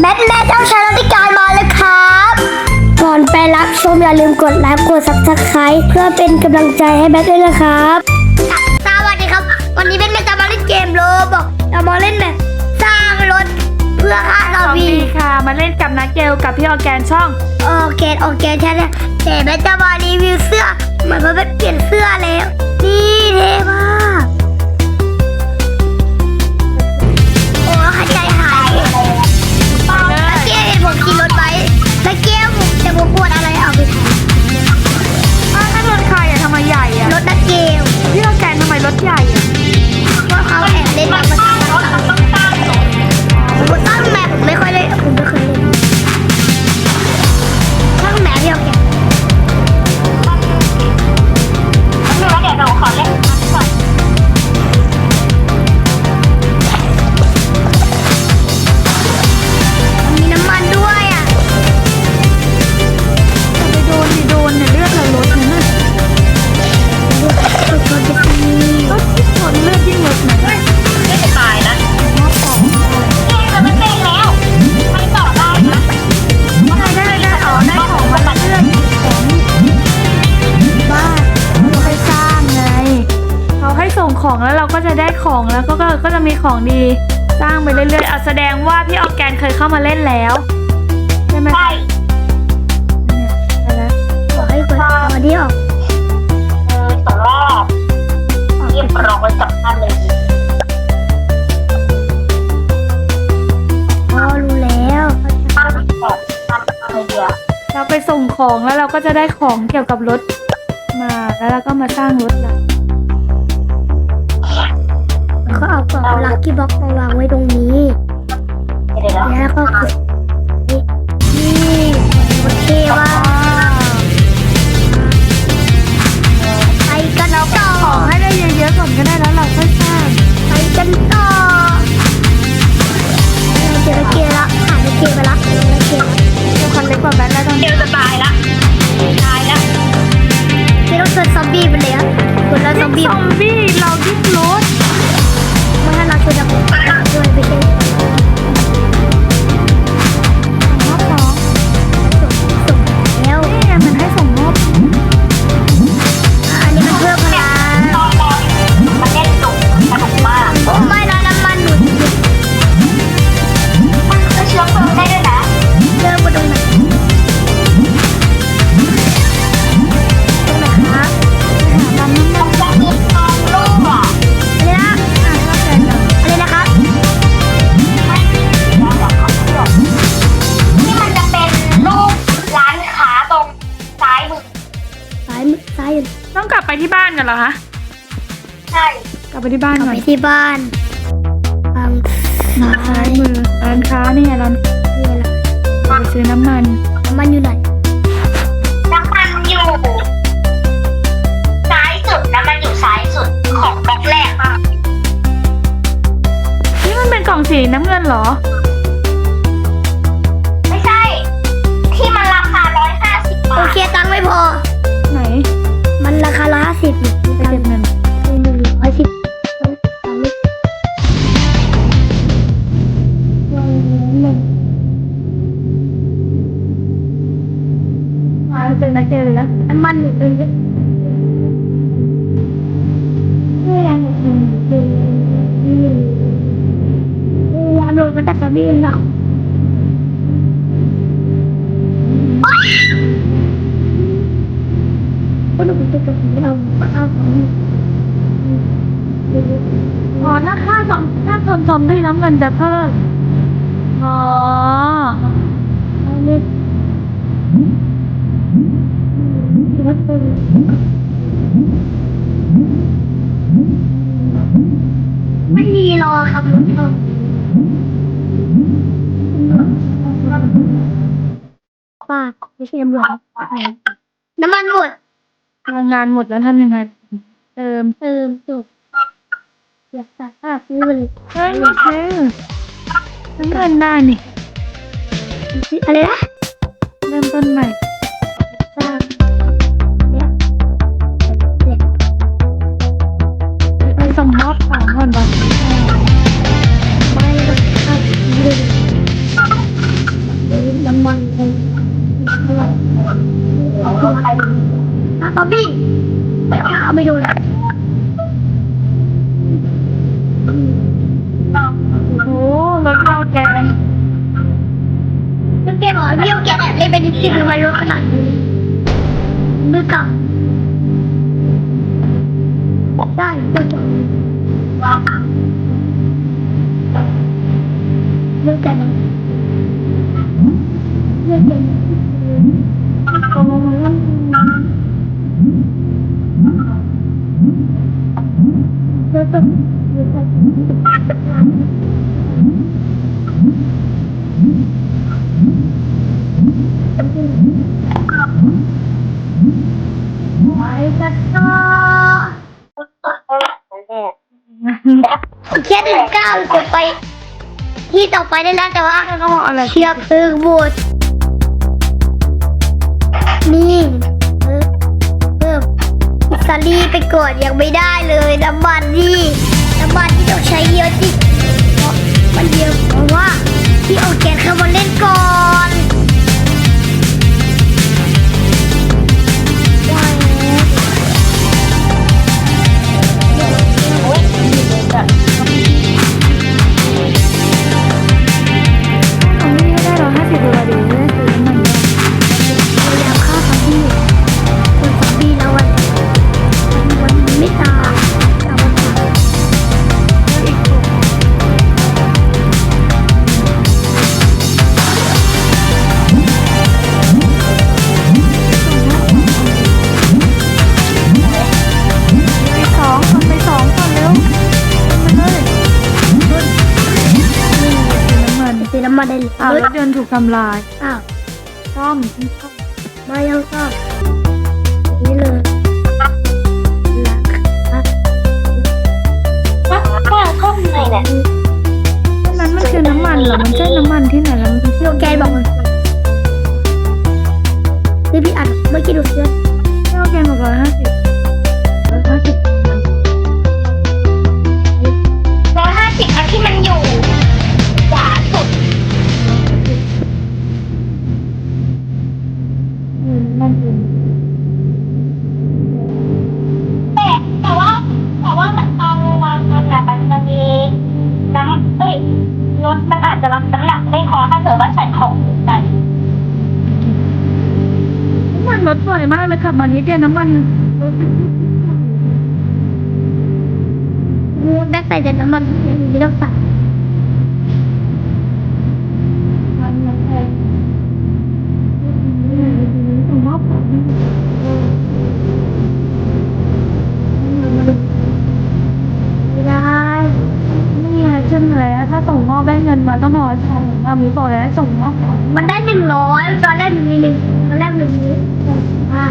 แบทแม่เจ้าชายรัติการมาแล้วครับ ก่อนไปรับชมอย่าลืมกดไลค์กดซับสไครต์เพื่อเป็นกำลังใจให้แบทด้วยนะครับ สวัสดีครับ วันนี้เป็นแม่จะมาเล่นเกมโลบอกจะมาเล่นแบบสร้างรถเพื่อฆ่าสเราวัสวีดีค่ะ มาเล่นกับนักเกลกับพี่ออร์แกนช่อง โอเคโอเคใช่แล้วแต่แม่จะมารีวิวเสื้อ แล้วเราก็จะได้ของแล้วก็ก็ก็จะมีของดีสร้างไปเรื่อยๆอะแสดงว่าพี่ออร์แกนเคยเข้ามาเล่นแล้วใช่ไหมใช่เนี่ยได้แล้วขอให้คนตัวนี้ออกเออสองรอบเรียบร้อยกับท่านเลยอ๋อรู้แล้วท่านบอกท่านอะไรเดียวเราไปส่งของแล้วเราก็จะได้ของเกี่ยวกับรถมาแล้วเราก็มาสร้างรถเรา เขาเอากล่องลักกี้บ็อกมาวางไว้ตรงนี้เดี๋ยวนะแล้วก็กดนี่นี่โอเคว่า เหรอคะ ใช่กลับไปที่บ้านกลับก่อไปนที่บ้านทางซ้าซ้ายยมือร้านค้านี่ไงร้านนี่แหละไปซื้อน้ำมัน น้ำมันอยู่ไหนน้ำมันอยู่ซ้ายสุดน้ำมันอยู่ซ้ายสุดของบล็อกแรกอะนี่มันเป็นกล่องสีน้ำเงินเหรอ ยาโดนมาจากกระบี่เราก็ดูเป็นตัวของเราข้าวของอ๋อถ้าค่าซอมถ้าซอมซอมด้น้ำเงินจะเพิ่มอ๋อเอเล็กรถเป็นไม่มีรอครับรถเรา ป้าไม่ใช่ตำรวจน้ำมันหมดพลังงานหมดแล้วทำยังไง เติมเติมจบอยากสั่งอะซื้อไปเลยเฮ้ยไม่ซื้อน้ำเงินได้นี่อะไรนะเริ่มต้นใหม่ ดูต่อได้ดูต่อดูแต่นะดูแต่ดูต่อดูต่อ ไปกันต่อแค่ถึงเก้ากดไป ที่ต่อไปได้แล้วแต่ว่าแล้วก็บอกอะไรเชือกตึงหมดนี่เพิ่มเพิ่มอิตาลีไปกดยังไม่ได้เลยน้ำมันนี่น้ำมันที่ต้องใช้เยอะจริเพราะมันเยอะเพราะว่าที่เอาแกนเข้ามาเล่นก่อน ถยนต์ถูกทำลาย อ้าวซ่อมมายังก็นี่เลยรักรักว่าว่าข้างในเนี่ยนั้นมันคือน้ำมันเหรอ มันใช่ รถสวยมากเลยขับมานี้เดียวน้ำมันงูได้ใส่แต่น้ำมันไม่ต้อะสัตว์ อบได้เงินมาต้องรอใช่อามีบอกแล้วส่งมอบมันได้หนึ่งร้อยตอนแรกหนึ่งหนึ่งตอนแรกหนึ่งนี้อ่า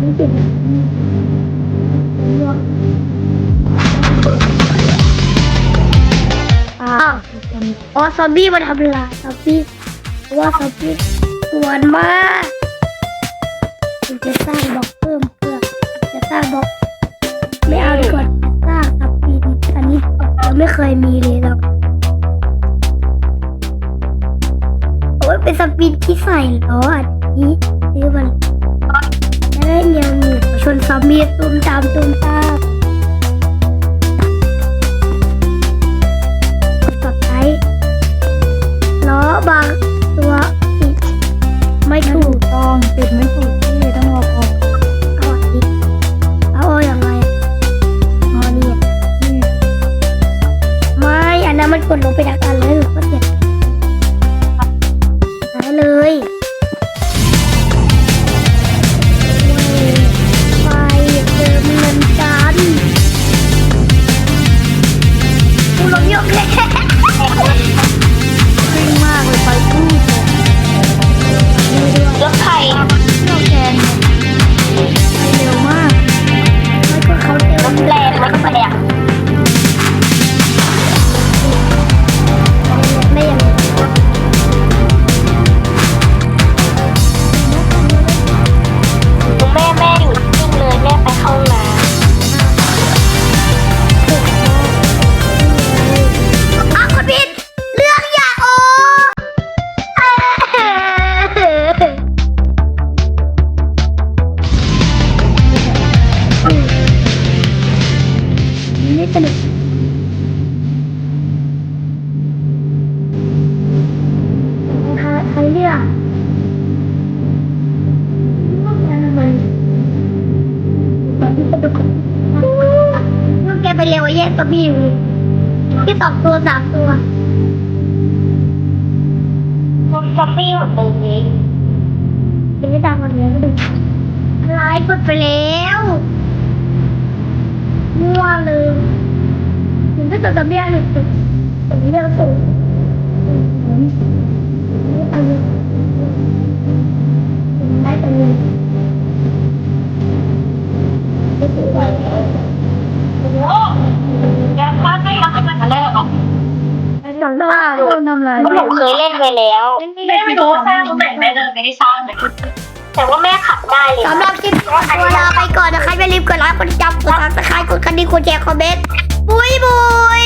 นี่ติดอ้าวอ๋อซอมบี้มาทำลายซอมบี้เพราะว่าซอมบี้กวนมากผมจะสร้างบล็อกเพิ่มเพื่อจะสร้างบล็อกไม่เอา นนี้ยังไม่เคยมีเลยหรอกโอ้ยเป็นสปินที่ใส่ล้ออันนี้ซื้อมันได้เนียงหนึ่งชนซอมบี้ตุ้มตามตุ้มตามกดไปล้อบางตัวปิดไม่ถูกกต้องติดไม่ แล้วมันกดลงไปดักอันเลยหรือก็เสียหายเลย อะลูกแกไปเร็วแย่ตัวพี่อยู่พี่สองตัวสามตัวผมจะปิ้วตรงนี้จะไม่ตามคนเดียวก็ดูไลฟ์กดไปแล้วมั่วเลยยังไม่ตัดตัวเบี้ยหรือตัวเบี้ยสูง ตัวนี้ได้ตัวนี้โอ้ยังพลาดไม่รับมันมาแล้วสองตัวโดนทำอะไรหนูเคยเล่นไปแล้วแม่ไม่รู้สร้างแต่แม่เลยไม่ได้สร้างเลยแต่ว่าแม่ขับได้เลยสำหรับคลิปนี้ขอลาไปก่อนนะคะอย่าลืมกดไลค์กดติดตามกดซับสไครต์กดกระดิ่งกดแชร์คอมเมนต์บุยบุย